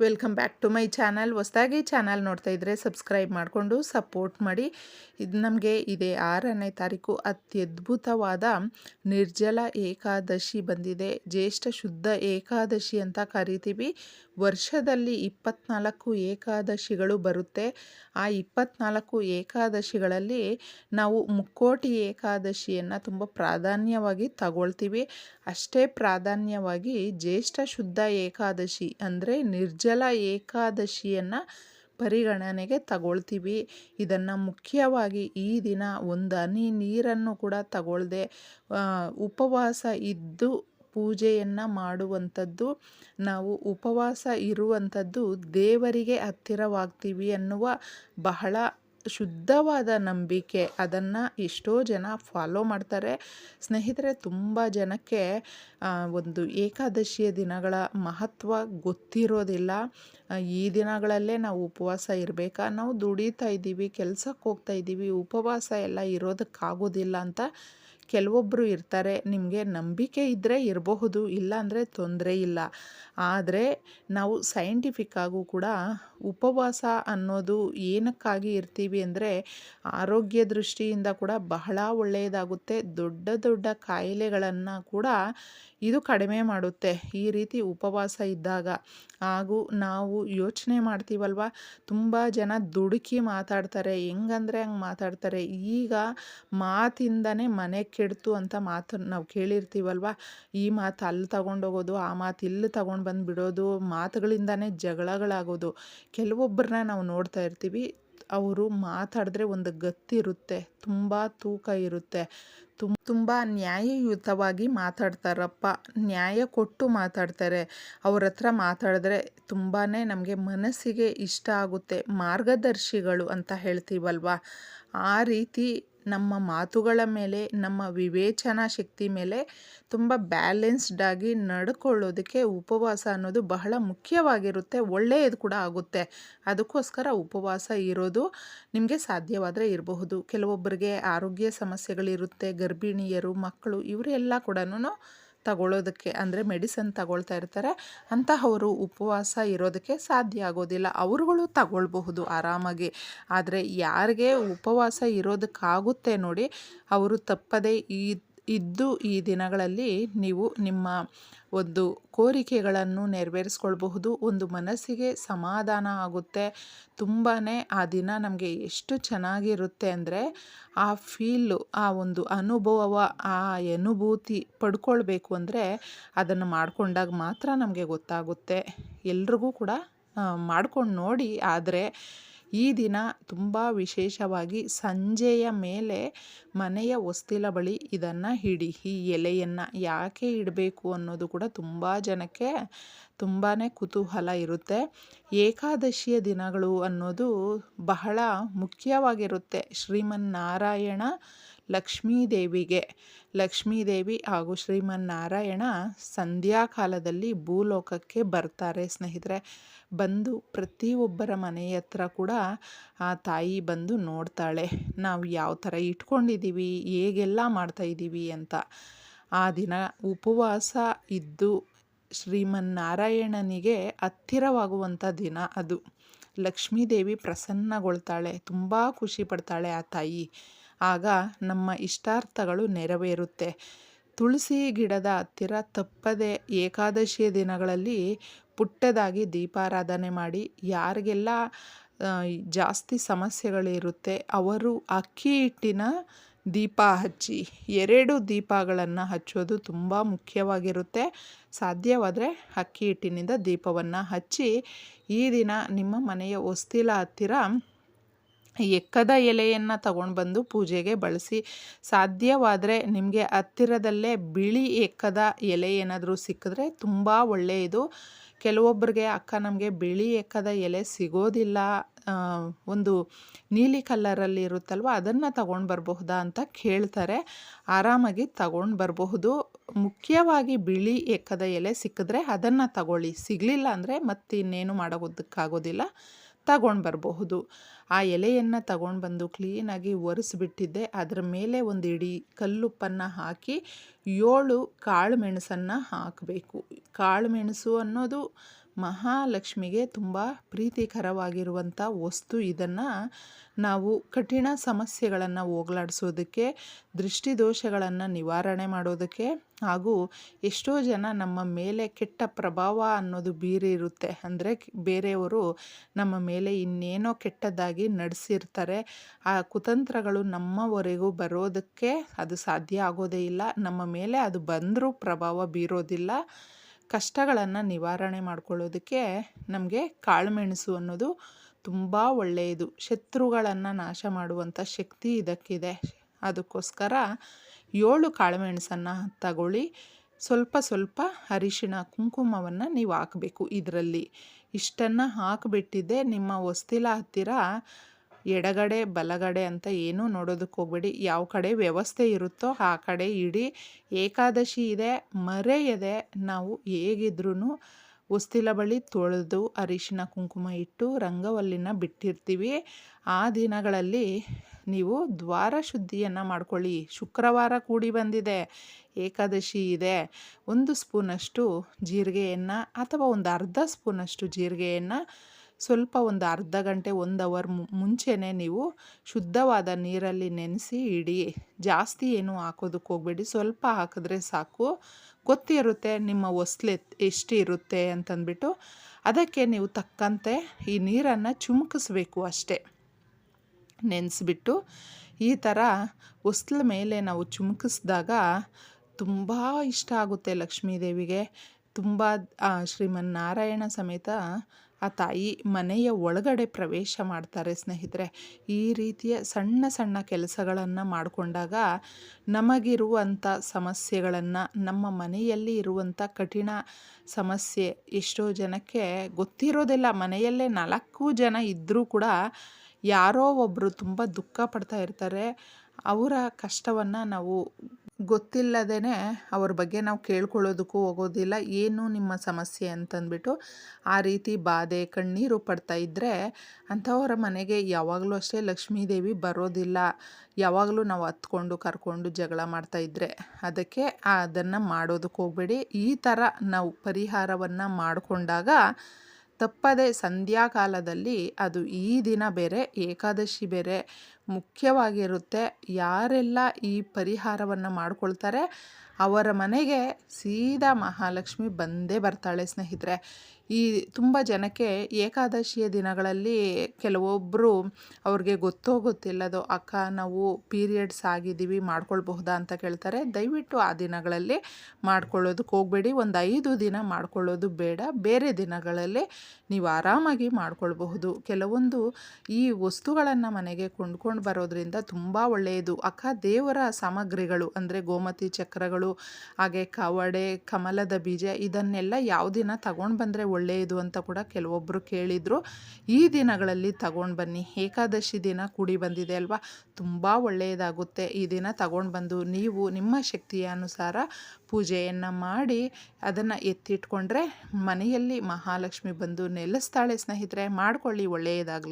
Welcome back to my channel. ಹೊಸದಾಗಿ channel ನೋಡ್ತಾ ಇದ್ದರೆ ಸಬ್ಸ್ಕ್ರೈಬ್ ಮಾಡಿಕೊಂಡು ಸಪೋರ್ಟ್ ಮಾಡಿ. ಇದು ನಮಗೆ ಇದೇ ಆರನೇ ತಾರೀಕು ಅತ್ಯದ್ಭುತವಾದ ನಿರ್ಜಲ ಏಕಾದಶಿ ಬಂದಿದೆ. ಜ್ಯೇಷ್ಠ ಶುದ್ಧ ಏಕಾದಶಿ ಅಂತ ಕರಿತೀವಿ. ವರ್ಷದಲ್ಲಿ ಇಪ್ಪತ್ನಾಲ್ಕು ಏಕಾದಶಿಗಳು ಬರುತ್ತೆ. ಆ ಇಪ್ಪತ್ನಾಲ್ಕು ಏಕಾದಶಿಗಳಲ್ಲಿ ನಾವು ಮುಕ್ಕೋಟಿ ಏಕಾದಶಿಯನ್ನು ತುಂಬ ಪ್ರಾಧಾನ್ಯವಾಗಿ ತಗೊಳ್ತೀವಿ. ಅಷ್ಟೇ ಪ್ರಾಧಾನ್ಯವಾಗಿ ಜ್ಯೇಷ್ಠ ಶುದ್ಧ ಏಕಾದಶಿ ಅಂದರೆ ನಿರ್ಜಲ ಏಕಾದಶಿಯನ್ನು ಪರಿಗಣನೆಗೆ ತಗೊಳ್ತೀವಿ. ಇದನ್ನು ಮುಖ್ಯವಾಗಿ ಈ ದಿನ ಒಂದು ಹನಿ ನೀರನ್ನು ಕೂಡ ತಗೊಳ್ಳದೆ ಉಪವಾಸ ಇದ್ದು ಪೂಜೆಯನ್ನು ಮಾಡುವಂಥದ್ದು, ನಾವು ಉಪವಾಸ ಇರುವಂಥದ್ದು ದೇವರಿಗೆ ಹತ್ತಿರವಾಗ್ತೀವಿ ಅನ್ನುವ ಬಹಳ ಶುದ್ಧವಾದ ನಂಬಿಕೆ ಅದನ್ನು ಎಷ್ಟೋ ಜನ ಫಾಲೋ ಮಾಡ್ತಾರೆ. ಸ್ನೇಹಿತರೆ, ತುಂಬ ಜನಕ್ಕೆ ಒಂದು ಏಕಾದಶಿಯ ದಿನಗಳ ಮಹತ್ವ ಗೊತ್ತಿರೋದಿಲ್ಲ. ಈ ದಿನಗಳಲ್ಲೇ ನಾವು ಉಪವಾಸ ಇರಬೇಕಾ? ನಾವು ದುಡಿತಾ ಇದ್ದೀವಿ, ಕೆಲಸಕ್ಕೆ ಹೋಗ್ತಾ ಇದ್ದೀವಿ, ಉಪವಾಸ ಎಲ್ಲ ಇರೋದಕ್ಕಾಗೋದಿಲ್ಲ ಅಂತ ಕೆಲವೊಬ್ಬರು ಇರ್ತಾರೆ. ನಿಮಗೆ ನಂಬಿಕೆ ಇದ್ದರೆ ಇರಬಹುದು, ಇಲ್ಲಾಂದರೆ ತೊಂದರೆ ಇಲ್ಲ. ಆದರೆ ನಾವು ಸೈಂಟಿಫಿಕ್ಕಾಗೂ ಕೂಡ ಉಪವಾಸ ಅನ್ನೋದು ಏನಕ್ಕಾಗಿ ಇರ್ತೀವಿ ಅಂದರೆ ಆರೋಗ್ಯ ದೃಷ್ಟಿಯಿಂದ ಕೂಡ ಬಹಳ ಒಳ್ಳೆಯದಾಗುತ್ತೆ. ದೊಡ್ಡ ದೊಡ್ಡ ಕಾಯಿಲೆಗಳನ್ನು ಕೂಡ ಇದು ಕಡಿಮೆ ಮಾಡುತ್ತೆ ಈ ರೀತಿ ಉಪವಾಸ ಇದ್ದಾಗ. ಹಾಗೂ ನಾವು ಯೋಚನೆ ಮಾಡ್ತೀವಲ್ವ? ತುಂಬ ಜನ ದುಡುಕಿ ಮಾತಾಡ್ತಾರೆ. ಹೆಂಗಂದ್ರೆ ಹಂಗೆ ಮಾತಾಡ್ತಾರೆ. ಈಗ ಮಾತಿಂದನೇ ಮನೆ ಕೆಡ್ತು ಅಂತ ಮಾತು ನಾವು ಕೇಳಿರ್ತೀವಲ್ವ? ಈ ಮಾತು ಅಲ್ಲಿ ತಗೊಂಡೋಗೋದು ಆ ಮಾತು ಇಲ್ಲಿ ತಗೊಂಡು ಬಂದು ಬಿಡೋದು ಮಾತುಗಳಿಂದನೇ ಜಗಳಗಳಾಗೋದು. ಕೆಲವೊಬ್ಬರನ್ನ ನಾವು ನೋಡ್ತಾ ಇರ್ತೀವಿ, ಅವರು ಮಾತಾಡಿದ್ರೆ ಒಂದು ಗತ್ತಿರುತ್ತೆ ತುಂಬ ತೂಕ ಇರುತ್ತೆ. ತುಂಬ ತುಂಬ ನ್ಯಾಯಯುತವಾಗಿ ಮಾತಾಡ್ತಾರಪ್ಪ, ನ್ಯಾಯ ಕೊಟ್ಟು ಮಾತಾಡ್ತಾರೆ. ಅವ್ರ ಹತ್ರ ಮಾತಾಡಿದ್ರೆ ತುಂಬಾ ನಮಗೆ ಮನಸ್ಸಿಗೆ ಇಷ್ಟ ಆಗುತ್ತೆ, ಮಾರ್ಗದರ್ಶಿಗಳು ಅಂತ ಹೇಳ್ತೀವಲ್ವ? ಆ ರೀತಿ ನಮ್ಮ ಮಾತುಗಳ ಮೇಲೆ, ನಮ್ಮ ವಿವೇಚನಾ ಶಕ್ತಿ ಮೇಲೆ ತುಂಬ ಬ್ಯಾಲೆನ್ಸ್ಡಾಗಿ ನಡ್ಕೊಳ್ಳೋದಕ್ಕೆ ಉಪವಾಸ ಅನ್ನೋದು ಬಹಳ ಮುಖ್ಯವಾಗಿರುತ್ತೆ, ಒಳ್ಳೆಯದು ಕೂಡ ಆಗುತ್ತೆ. ಅದಕ್ಕೋಸ್ಕರ ಉಪವಾಸ ಇರೋದು ನಿಮಗೆ ಸಾಧ್ಯವಾದರೆ ಇರಬಹುದು. ಕೆಲವೊಬ್ಬರಿಗೆ ಆರೋಗ್ಯ ಸಮಸ್ಯೆಗಳಿರುತ್ತೆ, ಗರ್ಭಿಣಿಯರು, ಮಕ್ಕಳು, ಇವರೆಲ್ಲ ಕೂಡ ತಗೊಳ್ಳೋದಕ್ಕೆ ಅಂದರೆ ಮೆಡಿಸನ್ ತಗೊಳ್ತಾ ಇರ್ತಾರೆ. ಅಂತಹವರು ಉಪವಾಸ ಇರೋದಕ್ಕೆ ಸಾಧ್ಯ ಆಗೋದಿಲ್ಲ. ಅವರುಗಳು ತಗೊಳ್ಬಹುದು ಆರಾಮಾಗಿ. ಆದರೆ ಯಾರಿಗೆ ಉಪವಾಸ ಇರೋದಕ್ಕಾಗುತ್ತೆ ನೋಡಿ, ಅವರು ತಪ್ಪದೇ ಈ ಇದ್ದು ಈ ದಿನಗಳಲ್ಲಿ ನೀವು ನಿಮ್ಮ ಒಂದು ಕೋರಿಕೆಗಳನ್ನು ನೆರವೇರಿಸ್ಕೊಳ್ಬಹುದು, ಒಂದು ಮನಸ್ಸಿಗೆ ಸಮಾಧಾನ ಆಗುತ್ತೆ. ತುಂಬಾ ಆ ದಿನ ನಮಗೆ ಎಷ್ಟು ಚೆನ್ನಾಗಿರುತ್ತೆ ಅಂದರೆ ಆ ಫೀಲು ಆ ಒಂದು ಅನುಭವ ಆ ಅನುಭೂತಿ ಪಡ್ಕೊಳ್ಬೇಕು ಅಂದರೆ ಅದನ್ನು ಮಾಡಿಕೊಂಡಾಗ ಮಾತ್ರ ನಮಗೆ ಗೊತ್ತಾಗುತ್ತೆ. ಎಲ್ರಿಗೂ ಕೂಡ ಮಾಡ್ಕೊಂಡು ನೋಡಿ, ಆದರೆ ಈ ದಿನ ತುಂಬ ವಿಶೇಷವಾಗಿ ಸಂಜೆಯ ಮೇಲೆ ಮನೆಯ ಹೊಸ್ತಿಲ ಬಳಿ ಇದನ್ನು ಹಿಡಿ ಈ ಎಲೆಯನ್ನು ಯಾಕೆ ಇಡಬೇಕು ಅನ್ನೋದು ಕೂಡ ತುಂಬ ಜನಕ್ಕೆ ತುಂಬಾ ಕುತೂಹಲ ಇರುತ್ತೆ. ಏಕಾದಶಿಯ ದಿನಗಳು ಅನ್ನೋದು ಬಹಳ ಮುಖ್ಯವಾಗಿರುತ್ತೆ. ಶ್ರೀಮನ್ನಾರಾಯಣ ಲಕ್ಷ್ಮೀದೇವಿಗೆ. ಲಕ್ಷ್ಮೀದೇವಿ ಹಾಗೂ ಶ್ರೀಮನ್ನಾರಾಯಣ ಸಂಧ್ಯಾಕಾಲದಲ್ಲಿ ಭೂಲೋಕಕ್ಕೆ ಬರ್ತಾರೆ ಸ್ನೇಹಿತರೆ. ಬಂದು ಪ್ರತಿಯೊಬ್ಬರ ಮನೆಯ ಹತ್ರ ಕೂಡ ಆ ತಾಯಿ ಬಂದು ನೋಡ್ತಾಳೆ. ನಾವು ಯಾವ ಥರ ಇಟ್ಕೊಂಡಿದ್ದೀವಿ, ಹೇಗೆಲ್ಲ ಮಾಡ್ತಾಯಿದ್ದೀವಿ ಅಂತ. ಆ ದಿನ ಉಪವಾಸ ಇದ್ದು ಶ್ರೀಮನ್ನಾರಾಯಣನಿಗೆ ಹತ್ತಿರವಾಗುವಂಥ ದಿನ ಅದು. ಲಕ್ಷ್ಮೀದೇವಿ ಪ್ರಸನ್ನಗೊಳ್ತಾಳೆ, ತುಂಬ ಖುಷಿ ಪಡ್ತಾಳೆ ಆ ತಾಯಿ. ಆಗ ನಮ್ಮ ಇಷ್ಟಾರ್ಥಗಳು ನೆರವೇರುತ್ತೆ. ತುಳಸಿ ಗಿಡದ ಹತ್ತಿರ ತಪ್ಪದೆ ಏಕಾದಶಿಯ ದಿನಗಳಲ್ಲಿ ಪುಟ್ಟದಾಗಿ ದೀಪಾರಾಧನೆ ಮಾಡಿ ಯಾರಿಗೆಲ್ಲ ಜಾಸ್ತಿ ಸಮಸ್ಯೆಗಳಿರುತ್ತೆ, ಅವರು ಅಕ್ಕಿ ಹಿಟ್ಟಿನ ದೀಪ ಹಚ್ಚಿ, ಎರಡು ದೀಪಗಳನ್ನು ಹಚ್ಚೋದು ತುಂಬ ಮುಖ್ಯವಾಗಿರುತ್ತೆ. ಸಾಧ್ಯವಾದರೆ ಅಕ್ಕಿ ಹಿಟ್ಟಿನಿಂದ ದೀಪವನ್ನು ಹಚ್ಚಿ, ಈ ದಿನ ನಿಮ್ಮ ಮನೆಯ ಹೊಸ್ತಿಲ ಹತ್ತಿರ ಎಕ್ಕದ ಎಲೆಯನ್ನು ತಗೊಂಡು ಬಂದು ಪೂಜೆಗೆ ಬಳಸಿ ಸಾಧ್ಯವಾದರೆ ನಿಮಗೆ ಹತ್ತಿರದಲ್ಲೇ ಬಿಳಿ ಎಕ್ಕದ ಎಲೆ ಏನಾದರೂ ಸಿಕ್ಕಿದ್ರೆ ತುಂಬ ಒಳ್ಳೆಯದು. ಕೆಲವೊಬ್ಬರಿಗೆ ಅಕ್ಕ ನಮಗೆ ಬಿಳಿ ಎಕ್ಕದ ಎಲೆ ಸಿಗೋದಿಲ್ಲ. ಒಂದು ನೀಲಿ ಕಲ್ಲರಲ್ಲಿ ಇರುತ್ತಲ್ವ, ಅದನ್ನು ತಗೊಂಡು ಬರಬಹುದಾ ಅಂತ ಕೇಳ್ತಾರೆ. ಆರಾಮಾಗಿ ತಗೊಂಡು ಬರಬಹುದು ಮುಖ್ಯವಾಗಿ ಬಿಳಿ ಎಕ್ಕದ ಎಲೆ ಸಿಕ್ಕಿದ್ರೆ ಅದನ್ನು ತಗೊಳ್ಳಿ. ಸಿಗಲಿಲ್ಲ ಅಂದರೆ ಮತ್ತಿನ್ನೇನು ಮಾಡೋದಕ್ಕಾಗೋದಿಲ್ಲ. ತಗೊಂಡು ಬರಬಹುದು ಆ ಎಲೆಯನ್ನು ತಗೊಂಡು ಬಂದು ಕ್ಲೀನಾಗಿ ಒರೆಸ್ಬಿಟ್ಟಿದ್ದೆ. ಅದರ ಮೇಲೆ ಒಂದು ಇಡೀ ಕಲ್ಲುಪ್ಪನ್ನು ಹಾಕಿ ಏಳು ಕಾಳು ಮೆಣಸನ್ನು ಹಾಕಬೇಕು. ಕಾಳು ಮೆಣಸು ಅನ್ನೋದು ಮಹಾಲಕ್ಷ್ಮಿಗೆ ತುಂಬ ಪ್ರೀತಿಕರವಾಗಿರುವಂಥ ವಸ್ತು ಇದನ್ನು ನಾವು ಕಠಿಣ ಸಮಸ್ಯೆಗಳನ್ನು ಹೋಗಲಾಡಿಸೋದಕ್ಕೆ, ದೃಷ್ಟಿದೋಷಗಳನ್ನು ನಿವಾರಣೆ ಮಾಡೋದಕ್ಕೆ ಹಾಗೂ ಎಷ್ಟೋ ಜನ ನಮ್ಮ ಮೇಲೆ ಕೆಟ್ಟ ಪ್ರಭಾವ ಅನ್ನೋದು ಬೀರಿರುತ್ತೆ. ಅಂದರೆ ಬೇರೆಯವರು ನಮ್ಮ ಮೇಲೆ ಇನ್ನೇನೋ ಕೆಟ್ಟದಾಗಿ ನಡೆಸಿರ್ತಾರೆ. ಆ ಕುತಂತ್ರಗಳು ನಮ್ಮವರೆಗೂ ಬರೋದಕ್ಕೆ ಅದು ಸಾಧ್ಯ ಆಗೋದೇ ಇಲ್ಲ. ನಮ್ಮ ಮೇಲೆ ಅದು ಬಂದರೂ ಪ್ರಭಾವ ಬೀರೋದಿಲ್ಲ. ಕಷ್ಟಗಳನ್ನು ನಿವಾರಣೆ ಮಾಡ್ಕೊಳ್ಳೋದಕ್ಕೆ ನಮಗೆ ಕಾಳುಮೆಣಸು ಅನ್ನೋದು ತುಂಬ ಒಳ್ಳೆಯದು. ಶತ್ರುಗಳನ್ನು ನಾಶ ಮಾಡುವಂಥ ಶಕ್ತಿ ಇದಕ್ಕಿದೆ. ಅದಕ್ಕೋಸ್ಕರ ಏಳು ಕಾಳುಮೆಣಸನ್ನು ತಗೊಳ್ಳಿ. ಸ್ವಲ್ಪ ಸ್ವಲ್ಪ ಅರಿಶಿಣ, ಕುಂಕುಮವನ್ನು ನೀವು ಹಾಕಬೇಕು ಇದರಲ್ಲಿ. ಇಷ್ಟನ್ನು ಹಾಕಿಬಿಟ್ಟಿದ್ದೆ ನಿಮ್ಮ ಹೊಸ್ತಿಲ ಹತ್ತಿರ ಎಡಗಡೆ, ಬಲಗಡೆ ಅಂತ ಏನೂ ನೋಡೋದಕ್ಕೆ ಹೋಗ್ಬೇಡಿ. ಯಾವ ಕಡೆ ವ್ಯವಸ್ಥೆ ಇರುತ್ತೋ ಆ ಕಡೆ ಇಡೀ. ಏಕಾದಶಿ ಇದೆ ಮರೆಯದೆ ನಾವು ಹೇಗಿದ್ರೂ ಉಸ್ತಿಲ ಬಳಿ ತೊಳೆದು ಅರಿಶಿನ, ಕುಂಕುಮ ಇಟ್ಟು ರಂಗವಲ್ಲಿನ ಬಿಟ್ಟಿರ್ತೀವಿ. ಆ ದಿನಗಳಲ್ಲಿ ನೀವು ದ್ವಾರ ಶುದ್ಧಿಯನ್ನು ಮಾಡ್ಕೊಳ್ಳಿ. ಶುಕ್ರವಾರ ಕೂಡಿ ಬಂದಿದೆ, ಏಕಾದಶಿ ಇದೆ. ಒಂದು ಸ್ಪೂನಷ್ಟು ಜೀರಿಗೆಯನ್ನು ಅಥವಾ ಒಂದು ಅರ್ಧ ಸ್ಪೂನಷ್ಟು ಜೀರಿಗೆಯನ್ನು ಸ್ವಲ್ಪ ಒಂದು ಅರ್ಧ ಗಂಟೆ, ಒಂದು ಅವರ್ ಮುಂಚೆನೇ ನೀವು ಶುದ್ಧವಾದ ನೀರಲ್ಲಿ ನೆನೆಸಿ ಇಡಿ. ಜಾಸ್ತಿ ಏನು ಹಾಕೋದಕ್ಕೆ ಹೋಗಬೇಡಿ. ಸ್ವಲ್ಪ ಹಾಕಿದ್ರೆ ಸಾಕು. ಗೊತ್ತಿರುತ್ತೆ ನಿಮ್ಮ ಒಸ್ಲೆ ಎಷ್ಟು ಇರುತ್ತೆ ಅಂತಂದ್ಬಿಟ್ಟು. ಅದಕ್ಕೆ ನೀವು ತಕ್ಕಂತೆ ಈ ನೀರನ್ನು ಚುಮುಕಿಸ್ಬೇಕು ಅಷ್ಟೇ. ನೆನೆಸ್ಬಿಟ್ಟು ಈ ಥರ ಹೊಸ್ಲ ಮೇಲೆ ನಾವು ಚುಮುಕಿಸಿದಾಗ ತುಂಬ ಇಷ್ಟ ಆಗುತ್ತೆ ಲಕ್ಷ್ಮೀದೇವಿಗೆ. ತುಂಬ ಶ್ರೀಮನ್ನಾರಾಯಣ ಸಮೇತ ಆ ತಾಯಿ ಮನೆಯ ಒಳಗಡೆ ಪ್ರವೇಶ ಮಾಡ್ತಾರೆ ಸ್ನೇಹಿತರೆ. ಈ ರೀತಿಯ ಸಣ್ಣ ಸಣ್ಣ ಕೆಲಸಗಳನ್ನು ಮಾಡಿಕೊಂಡಾಗ ನಮಗಿರುವಂಥ ಸಮಸ್ಯೆಗಳನ್ನು, ನಮ್ಮ ಮನೆಯಲ್ಲಿ ಇರುವಂಥ ಕಠಿಣ ಸಮಸ್ಯೆ ಎಷ್ಟೋ ಜನಕ್ಕೆ ಗೊತ್ತಿರೋದಿಲ್ಲ. ಮನೆಯಲ್ಲೇ ನಾಲ್ಕು ಜನ ಇದ್ದರೂ ಕೂಡ ಯಾರೋ ಒಬ್ಬರು ತುಂಬ ದುಃಖ ಪಡ್ತಾ ಇರ್ತಾರೆ. ಅವರ ಕಷ್ಟವನ್ನು ನಾವು ಗೊತ್ತಿಲ್ಲದೇ ಅವ್ರ ಬಗ್ಗೆ ನಾವು ಕೇಳ್ಕೊಳ್ಳೋದಕ್ಕೂ ಹೋಗೋದಿಲ್ಲ. ಏನು ನಿಮ್ಮ ಸಮಸ್ಯೆ ಅಂತಂದ್ಬಿಟ್ಟು ಆ ರೀತಿ ಬಾಧೆ, ಕಣ್ಣೀರು ಪಡ್ತಾ ಇದ್ದರೆ ಅಂಥವರ ಮನೆಗೆ ಯಾವಾಗಲೂ ಅಷ್ಟೇ ಲಕ್ಷ್ಮೀದೇವಿ ಬರೋದಿಲ್ಲ. ಯಾವಾಗಲೂ ನಾವು ಹತ್ಕೊಂಡು, ಕರ್ಕೊಂಡು ಜಗಳ ಮಾಡ್ತಾ ಇದ್ದರೆ ಅದಕ್ಕೆ ಅದನ್ನು ಮಾಡೋದಕ್ಕೆ ಹೋಗಬೇಡಿ. ಈ ಥರ ನಾವು ಪರಿಹಾರವನ್ನು ಮಾಡಿಕೊಂಡಾಗ ತಪ್ಪದೆ ಸಂಧ್ಯಾಕಾಲದಲ್ಲಿ ಅದು ಈ ದಿನ ಬೇರೆ, ಏಕಾದಶಿ ಬೇರೆ ಮುಖ್ಯವಾಗಿರುತ್ತೆ. ಯಾರೆಲ್ಲ ಈ ಪರಿಹಾರವನ್ನು ಮಾಡಿಕೊಳ್ತಾರೆ, ಅವರ ಮನೆಗೆ ಸೀದಾ ಮಹಾಲಕ್ಷ್ಮಿ ಬಂದೇ ಬರ್ತಾಳೆ ಸ್ನೇಹಿತರೆ. ಈ ತುಂಬ ಜನಕ್ಕೆ ಏಕಾದಶಿಯ ದಿನಗಳಲ್ಲಿ ಕೆಲವೊಬ್ಬರು ಅವ್ರಿಗೆ ಗೊತ್ತೋ ಗೊತ್ತಿಲ್ಲದೋ, ಅಕ್ಕ, ನಾವು ಪೀರಿಯಡ್ಸ್ ಆಗಿದ್ದೀವಿ, ಮಾಡ್ಕೊಳ್ಬಹುದಾ? ಅಂತ ಕೇಳ್ತಾರೆ. ದಯವಿಟ್ಟು ಆ ದಿನಗಳಲ್ಲಿ ಮಾಡ್ಕೊಳ್ಳೋದಕ್ಕೆ ಹೋಗಬೇಡಿ. ಒಂದು ಐದು ದಿನ ಮಾಡ್ಕೊಳ್ಳೋದು ಬೇಡ. ಬೇರೆ ದಿನಗಳಲ್ಲಿ ನೀವು ಆರಾಮಾಗಿ ಮಾಡ್ಕೊಳ್ಬಹುದು. ಕೆಲವೊಂದು ಈ ವಸ್ತುಗಳನ್ನು ಮನೆಗೆ ಕೊಂಡ್ಕೊಂಡು ಬರೋದ್ರಿಂದ ತುಂಬ ಒಳ್ಳೆಯದು. ಅಕ್ಕ ದೇವರ ಸಾಮಗ್ರಿಗಳು ಅಂದರೆ ಗೋಮತಿ ಚಕ್ರಗಳು, ಹಾಗೆ ಕವಡೆ, ಕಮಲದ ಬೀಜ ಇದನ್ನೆಲ್ಲ ಯಾವ ದಿನ ತಗೊಂಡು ಬಂದರೆ ಒಳ್ಳೆಯದು ಅಂತ ಕೂಡ ಕೆಲವೊಬ್ಬರು ಕೇಳಿದರು. ಈ ದಿನಗಳಲ್ಲಿ ತಗೊಂಡು ಬನ್ನಿ. ಏಕಾದಶಿ ದಿನ ಕೂಡಿ ಬಂದಿದೆ ಅಲ್ವಾ? ತುಂಬ ಒಳ್ಳೆಯದಾಗುತ್ತೆ. ಈ ದಿನ ತಗೊಂಡು ಬಂದು ನೀವು ನಿಮ್ಮ ಶಕ್ತಿಯ ಅನುಸಾರ ಪೂಜೆಯನ್ನು ಮಾಡಿ ಅದನ್ನು ಎತ್ತಿಟ್ಕೊಂಡ್ರೆ ಮನೆಯಲ್ಲಿ ಮಹಾಲಕ್ಷ್ಮಿ ಬಂದು ನೆಲೆಸ್ತಾಳೆ ಸ್ನೇಹಿತರೆ. ಮಾಡ್ಕೊಳ್ಳಿ, ಒಳ್ಳೆಯದಾಗಲಿ.